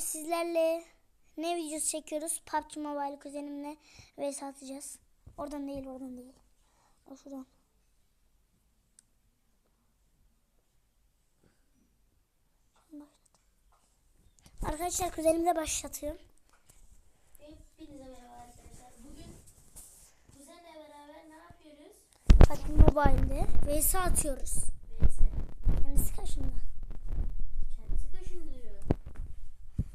sizlerle ne videosu çekiyoruz? PUBG Mobile kuzenimle vs atacağız. Oradan değil, oradan değil. O şuradan. Arkadaşlar kuzenimle başlatıyorum. Hepinize merhaba arkadaşlar. Bugün kuzenle beraber ne yapıyoruz? PUBG Mobile'de vs atıyoruz. VS. Kendisi kaşında. Kendisi kaşındırıyor.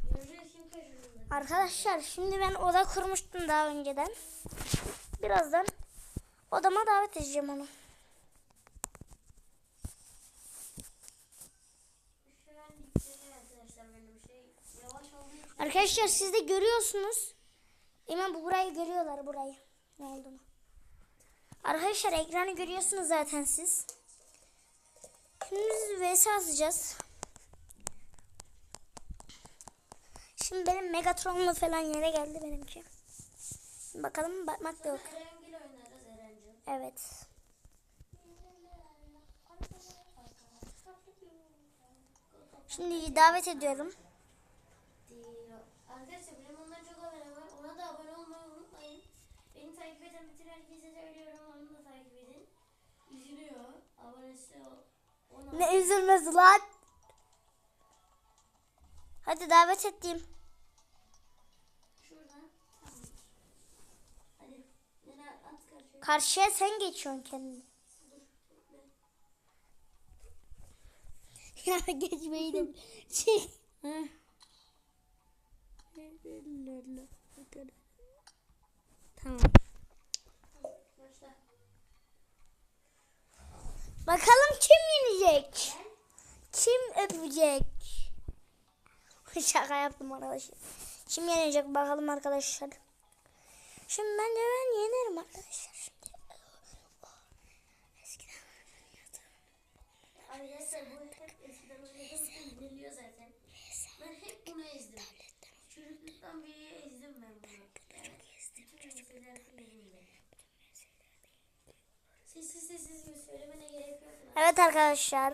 Göreceğiz kim kaşındırıyor. Arkadaşlar şimdi ben oda kurmuştum daha önceden. Birazdan odama davet edeceğim onu. Arkadaşlar siz de görüyorsunuz. Hemen bu burayı görüyorlar burayı. Ne olduğunu. Arkadaşlar ekranı görüyorsunuz zaten siz. Şimdi vs atacağız. Şimdi benim Megatron'lu falan yere geldi benimki. Bakalım bakmak da yok. Evet. Şimdi davet ediyorum. Arkadaşlar benim ondan çok haberim var. Ona da abone olmayı unutmayın. Beni takip eden bütün herkese söylüyorum. Onu da takip edin. Üzülüyor. Abonesi ona. Ne üzülmesi lan. Hadi davet ettim. Şuradan. Tamam. Hadi. Yine at karşıya. Sen geçiyorsun kendini. ya geçmeyi de şey. tamam. Başla. Bakalım kim yenecek? Kim öpecek? Şaka yaptım arkadaşlar. Kim yenecek bakalım arkadaşlar. Şimdi bence ben yenerim arkadaşlar. Şimdi. Eskiden Arkadaşlar bu hep eskiden oynadığım için biliniyor zaten. Ben hep bunu ezdim. Çocukluktan beri ezdim ben bunu. Yani bütün. Sessiz sessiz söylemene gerek yok. Evet arkadaşlar.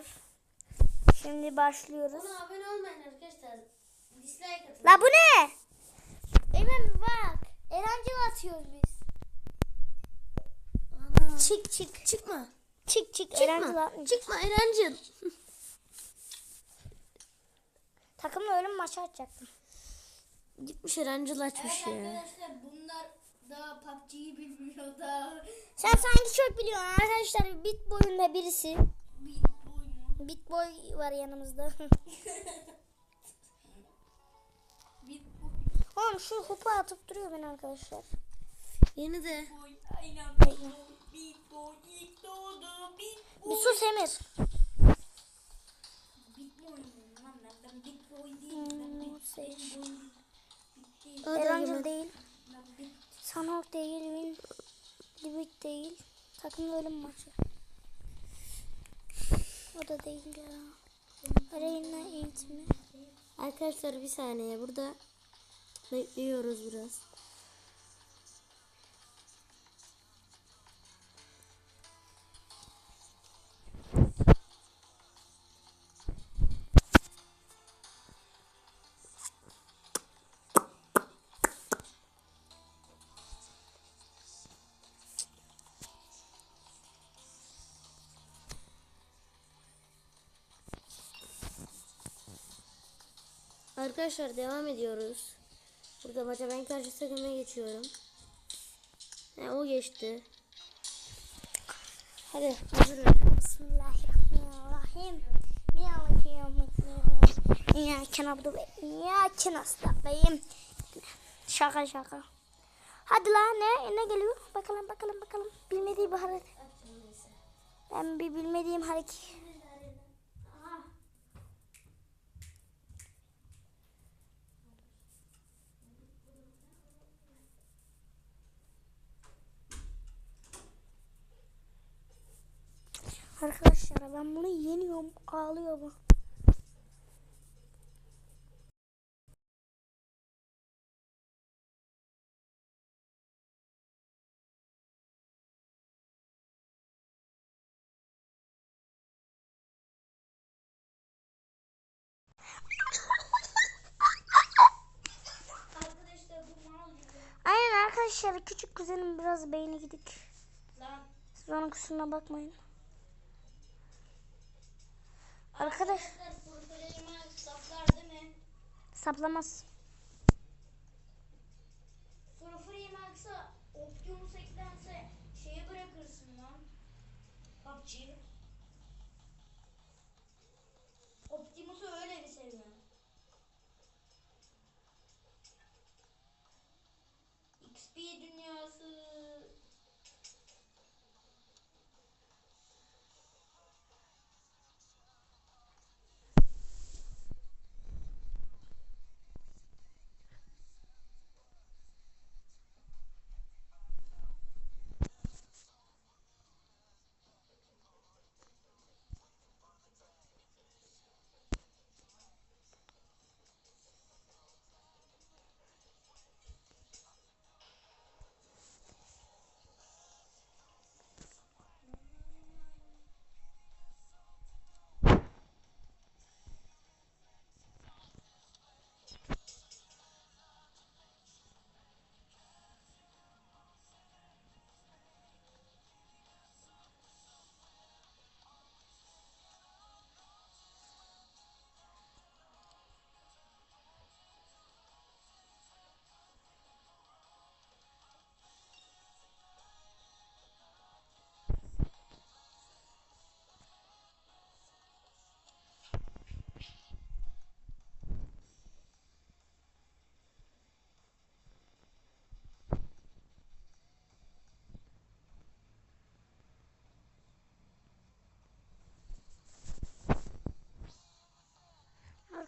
Şimdi başlıyoruz. Ona abone olmayın arkadaşlar. Dislike atın. La bu ne? Eymen bak. Erancıl atıyoruz biz. Çık çık. Çıkma. Çık çık. Erancıl atmayacağız. Çıkma Erencil. Takımla ölüm maçı atacaktım. Gitmiş Erencil açmış ya. Arkadaşlar bunlar daha PUBG'yi bilmiyor da Sen sanki çok biliyorsun arkadaşlar. Bit boyunda birisi. bir oyunu. Bit boy var yanımızda. Oğlum şu hupa atıp duruyor beni arkadaşlar. Yeni de. boy aynen bir sus Emir. seç. değil. Erancıl Sanok değil. Win. Libit değil. Takımla ölüm maçı. O da değil ya. Arena eğitimi. Arkadaşlar bir saniye burada bekliyoruz biraz. Arkadaşlar devam ediyoruz. Burada maça ben karşı takıma geçiyorum. He, o geçti. Hadi hazır öyle. Bismillahirrahmanirrahim. İyyâke na'budu ve iyyâke nestaîn. Şaka şaka. Hadi la ne ne geliyor? Bakalım bakalım bakalım. Bilmediğim bir hareket. Ben bir bilmediğim hareket. Ben bunu yeniyorum. Ağlıyor bak. Arkadaşlar küçük kuzenim biraz beyni gidik. Lan. Siz onun kusuruna bakmayın. Arkadaş saplamaz. Fırfır yemekse Optimus eklense şeye bırakırsın lan. PUBG. Optimus'u öyle bir seviyorum. XP dünyası.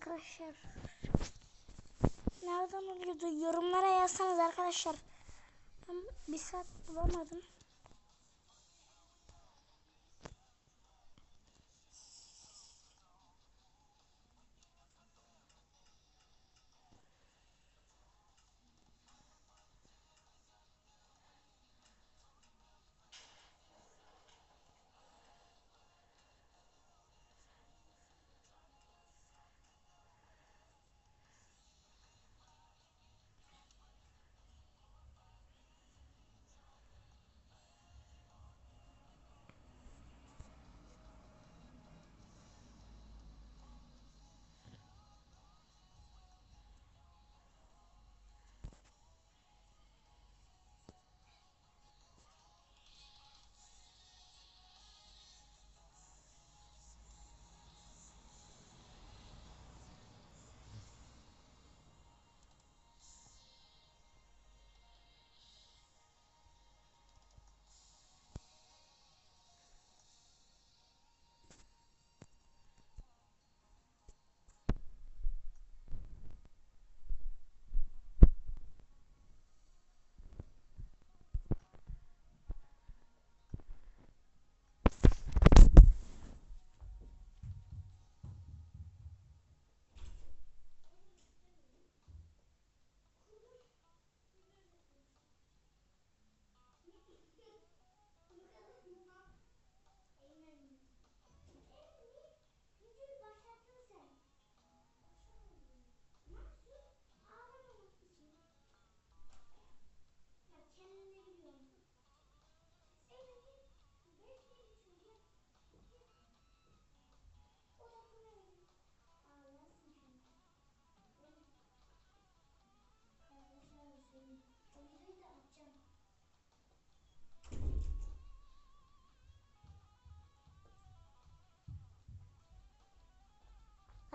Arkadaşlar. Nereden oluyordu? Yorumlara yazsanız arkadaşlar. Ben bir saat bulamadım.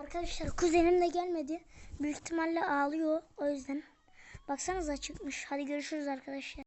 Arkadaşlar kuzenim de gelmedi. Büyük ihtimalle ağlıyor o yüzden. Baksanıza çıkmış. Hadi görüşürüz arkadaşlar.